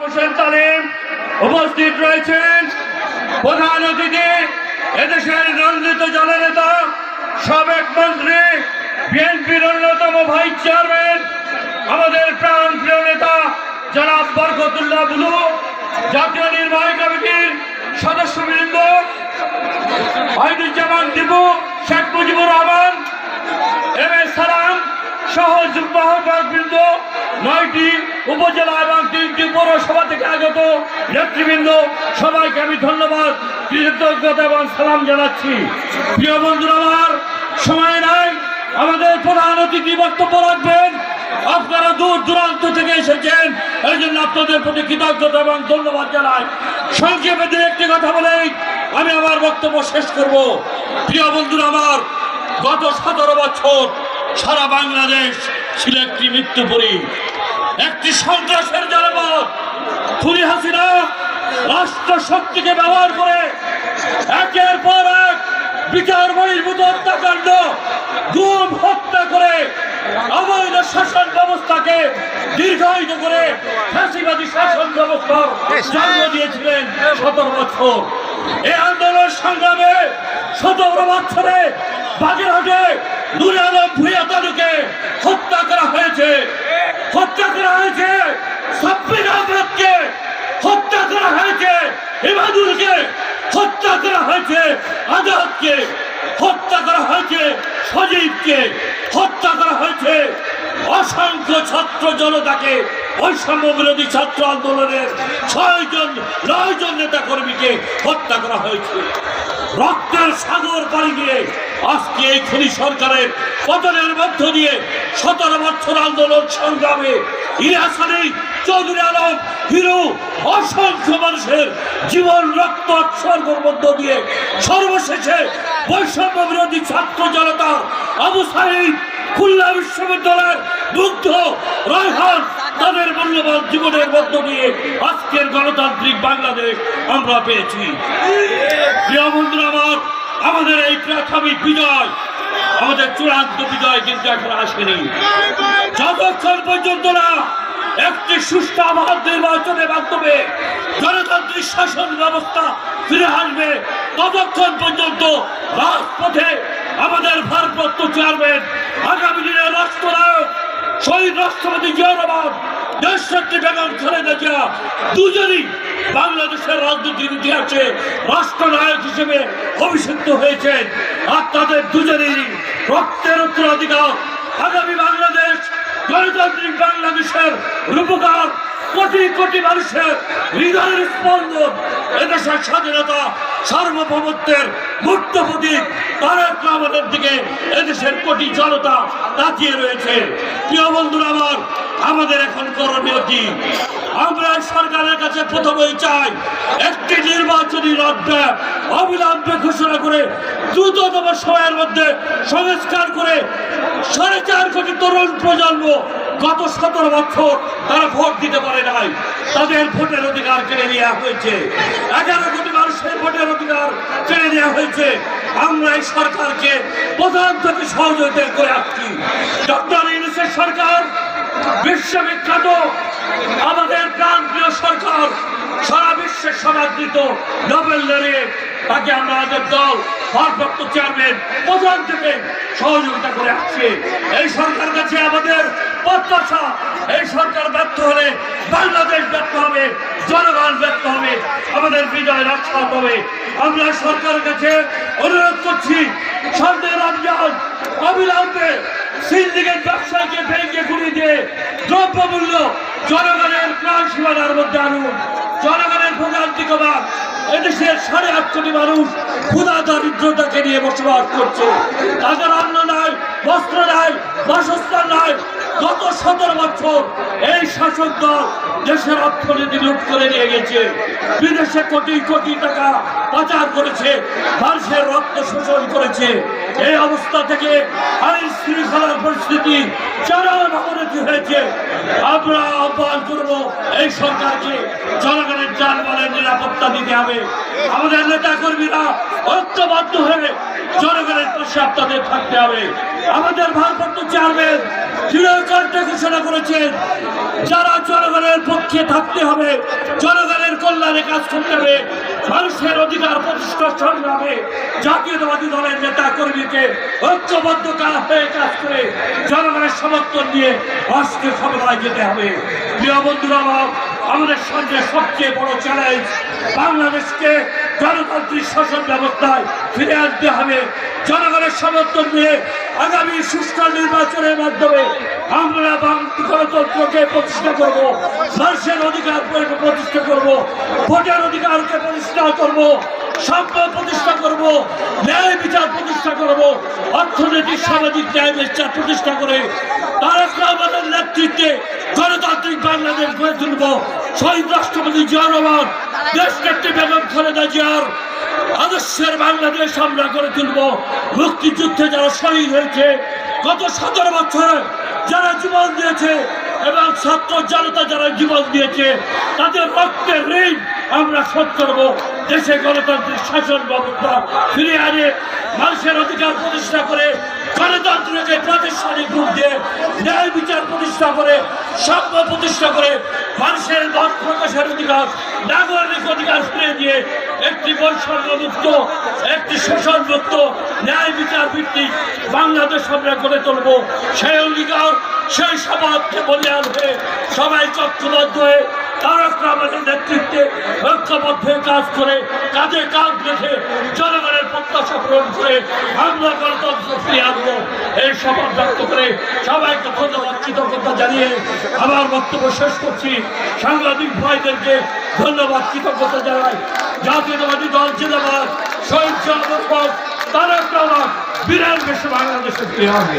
হোসেন উপস্থিত রয়েছেন। প্রধান অতিথি, এদেশের নন্দিত জননেতা, সাবেক মন্ত্রী, বিএনপির অন্যতম ভাইস চেয়ারম্যান, আমাদের প্রাণ প্রিয় নেতা জনাব বরকতুল্লাহ বুলু, জাতীয় নির্বাহী কমিটির সদস্যবৃন্দ আইনুজ্জামান দিবু শেখ মুজিবুর রহমান, এম এস সালাম সহ যুগ্মবৃন্দ নয়টি উপজেলা এবং তিনটি পৌরসভা থেকে আগত নেতৃবৃন্দ, সবাইকে আমি ধন্যবাদ, কৃতজ্ঞতা এবং সালাম জানাচ্ছি। প্রিয় বন্ধুরা আমার, সময় নাই, আমাদের প্রধান অতিথি বক্তব্য রাখবেন। আপনারা দূর দূরান্ত থেকে এসেছেন এই জন্য আপনাদের প্রতি কৃতজ্ঞতা এবং ধন্যবাদ জানাই। সংক্ষেপে দু একটি কথা বলেই আমি আমার বক্তব্য শেষ করব। প্রিয় বন্ধুরা আমার, গত সতেরো বছর সারা বাংলাদেশ ছিল একটি মৃত্যুপুরী। একটি সন্ত্রাসের জনপদ। খুনি হাসিনা রাষ্ট্র শক্তিকে ব্যবহার করে একের পর এক বিচার বহির্ভূত হত্যাকাণ্ড গুম হত্যা করে অবৈধ শাসন ব্যবস্থাকে দীর্ঘায়িত করে ফাঁসিবাদী শাসন ব্যবস্থার জন্ম দিয়েছিলেন সতেরো বছর। এই আন্দোলন সংগ্রামে সতেরো বছরে বাগেরহাটে নুরে আলম ভুইয়া তালুকে হত্যা করা হয়েছে। হত্যা করা হয়েছে। সাব্বির আহমদকে হত্যা করা হয়েছে। ইমাদুলকে হত্যা করা হয়েছে। আজাদকে হত্যা করা হয়েছে। সজীবকে হত্যা করা হয়েছে। অসংখ্য ছাত্র জনতাকে বৈষম্য বিরোধী ছাত্র আন্দোলনের ছয়জন, নয়জন নেতা কর্মীকে হত্যা করা হয়েছে। রক্তের সাগর পাড়ি দিয়ে আজকে এই খনি সরকারের পতনের মধ্য দিয়ে সতেরো বছর আন্দোলন সংগ্রামে আলী, চৌধুরী আলম, হিরু, অসংখ্য মানুষের জীবন রক্ত উৎসর্গের মধ্য দিয়ে সর্বশেষে বৈষম্য বিরোধী ছাত্র জনতা আবু সাহিদ খুলনা বিশ্ববিদ্যালয়ের মুগ্ধ রায়হান তাদের মূল্যবান জীবনের মধ্য দিয়ে আজকের গণতান্ত্রিক বাংলাদেশ আমরা পেয়েছি। প্রিয় আমার, আমাদের এই প্রাথমিক বিজয়, আমাদের চূড়ান্ত বিজয় কিন্তু এখন আসেনি। যতক্ষণ পর্যন্ত না একটি সুস্থ আবহাওয়া নির্বাচনের মাধ্যমে গণতান্ত্রিক শাসন ব্যবস্থা ফিরে আসবে, ততক্ষণ পর্যন্ত রাজপথে আমাদের ভারপ্রাপ্ত চেয়ারম্যান, আগামী দিনের রাষ্ট্রনায়ক, শহীদ রাষ্ট্রপতি জিয়া রহমান দেশনেত্রী বেগম খালেদা জিয়া। দুজনই বাংলাদেশের রাজনীতির ইতিহাসে রাষ্ট্রনায়ক হিসেবে আর তাদের আগামী বাংলাদেশ বাংলাদেশের রূপকার, কোটি কোটি মানুষের হৃদয়ের স্পন্দন, এদেশের স্বাধীনতা সার্বভৌমত্বের মুক্ত প্রতীক তারেক রহমানের দিকে এদেশের কোটি জনতা তাকিয়ে রয়েছে। প্রিয় বন্ধুরা, আমার, আমাদের এখন করণীয় কি? আমরা সরকারের কাছে প্রথমেই চাই একটি নির্বাচনী রোডম্যাপ অবিলম্বে ঘোষণা করে দ্রুততম সময়ের মধ্যে সংস্কার করে সাড়ে চার কোটি তরুণ প্রজন্ম গত সতেরো বছর তারা ভোট দিতে পারে নাই। তাদের ভোটের অধিকার কেড়ে নেওয়া হয়েছে। এগারো কোটি মানুষের ভোটের অধিকার কেড়ে নেওয়া হয়েছে। আমরা এই সরকারকে প্রধান থেকে সহযোগিতা করে আসছি। ডক্টর ইউনুসের সরকার, বিশ্ববিখ্যাত, আমাদের প্রান্তীয় সরকার, সারা বিশ্বের সমাদৃত নোবেল লড়িয়ে তাকে আমরা আমাদের দল, ভারপ্রাপ্ত চেয়ারম্যান প্রধান থেকে সহযোগিতা করে আসছে। এই সরকার কাছে আমাদের প্রত্যাশা এই সরকার ব্যর্থ হলে, বাংলাদেশ ব্যর্থ হবে, জনগণ ব্যর্থ হবে, আমাদের বিজয় রক্ষা হবে। আমরা সরকারের কাছে অনুরোধ করছি সন্ধ্যে রমজান, অবিলম্বে সিন্ডিকেট ব্যবসায়ীকে ভেঙে ঘুরিয়ে দিয়ে দ্রব্যমূল্য জনগণের প্রাণ সীমানার মধ্যে আনুন। জনগণের ভোগান্তি কমান এদেশের সাড়ে আট কোটি মানুষ ক্ষুধা, দারিদ্রতাকে নিয়ে বসবাস করছে। তাদের অন্ন নাই, বস্ত্র নাই, বাসস্থান নাই গত সতেরো বছর এই শাসক দল দেশের অর্থনীতি লুট করে নিয়ে গেছে। বিদেশে কোটি কোটি টাকা পাচার করেছে, মানুষের রক্ত শোষণ করেছে। এই অবস্থা থেকে আইন শৃঙ্খলার পরিস্থিতি চরম অবনতি হয়েছে। আমরা আহ্বান করব, এই সরকারকে জনগণের যানবাহনের নিরাপত্তা দিতে হবে। আমাদের নেতা কর্মীরা ঐক্যবদ্ধ হয়ে জনগণের পাশে আপনাদের থাকতে হবে। আমাদের ভারপ্রাপ্ত চেয়ারম্যান দৃঢ়কণ্ঠে ঘোষণা করেছেন, যারা জনগণের পক্ষে থাকতে হবে, জনগণের কল্যাণে কাজ করতে হবে, মানুষের অধিকার প্রতিষ্ঠার সংগ্রামে জাতীয়তাবাদী দলের নেতা কর্মীকে ঐক্যবদ্ধ হয়ে কাজ করে জনগণের সমর্থন নিয়ে রাষ্ট্রীয় ক্ষমতায় যেতে হবে। প্রিয় বন্ধুরা, আমাদের সঙ্গে সবচেয়ে বড় চ্যালেঞ্জ বাংলাদেশকে গণতান্ত্রিক শাসন ব্যবস্থায় ফিরে আনতে হবে। জনগণের সমর্থন নিয়ে আগামী সুষ্ঠু নির্বাচনের মাধ্যমে আমরা গণতন্ত্রকে প্রতিষ্ঠা করব, মানুষের অধিকার প্রতিষ্ঠা করব, ভোটের অধিকারকে প্রতিষ্ঠা করব সম্পদ প্রতিষ্ঠা করব, ন্যায় বিচার প্রতিষ্ঠা করব, অর্থনৈতিক, সামাজিক ন্যায় বিচার প্রতিষ্ঠা করে তারক রহমানের নেতৃত্বে গণতান্ত্রিক বাংলাদেশ গড়ে তুলব। শহীদ রাষ্ট্রপতি জিয়া রহমান দেশ নেত্রী বেগম খালেদা জিয়ার আদর্শের বাংলাদেশ আমরা গড়ে তুলব। মুক্তিযুদ্ধে যারা শহীদ হয়েছে, গত সতেরো বছর যারা জীবন দিয়েছে এবং ছাত্র জনতা যারা জীবন দিয়েছে, তাদের রক্তের ঋণ আমরা শোধ করব। দেশে গণতান্ত্রিক শাসন ব্যবস্থা ফিরিয়ে আনে, মানুষের অধিকার প্রতিষ্ঠা করে গণতন্ত্রকে প্রাতিষ্ঠানিক রূপ দিয়ে ন্যায় বিচার প্রতিষ্ঠা করে সাম্য প্রতিষ্ঠা করে মানুষের মত প্রকাশের অধিকার, নাগরিক অধিকার ফিরে দিয়ে একটি বৈষম্যমুক্ত, একটি শোষণ মুক্ত ন্যায় বিচার ভিত্তিক বাংলাদেশ আমরা গড়ে তুলব। সেই অঙ্গীকার সেই সমাজকে বলিয়ান হয়ে সবাই চক্রবদ্ধ হয়ে তারক রহমানের নেতৃত্বে ঐক্যবদ্ধ কাজ করে কাজে কাজ রেখে জনগণের প্রত্যাশা পূরণ করে আমরা গণতন্ত্র ফিরিয়ে আনব। এই শপথ ব্যক্ত করে সবাইকে ধন্যবাদ, কৃতজ্ঞতা জানিয়ে আমার বক্তব্য শেষ করছি। সাংবাদিক ভাইদেরকে ধন্যবাদ, কৃতজ্ঞতা জানাই। জাতীয়তাবাদী দল জিন্দাবাদ, শহীদ শাহ তারক রহমান, বিরাট দেশে বাংলাদেশে ফিরে আসবে।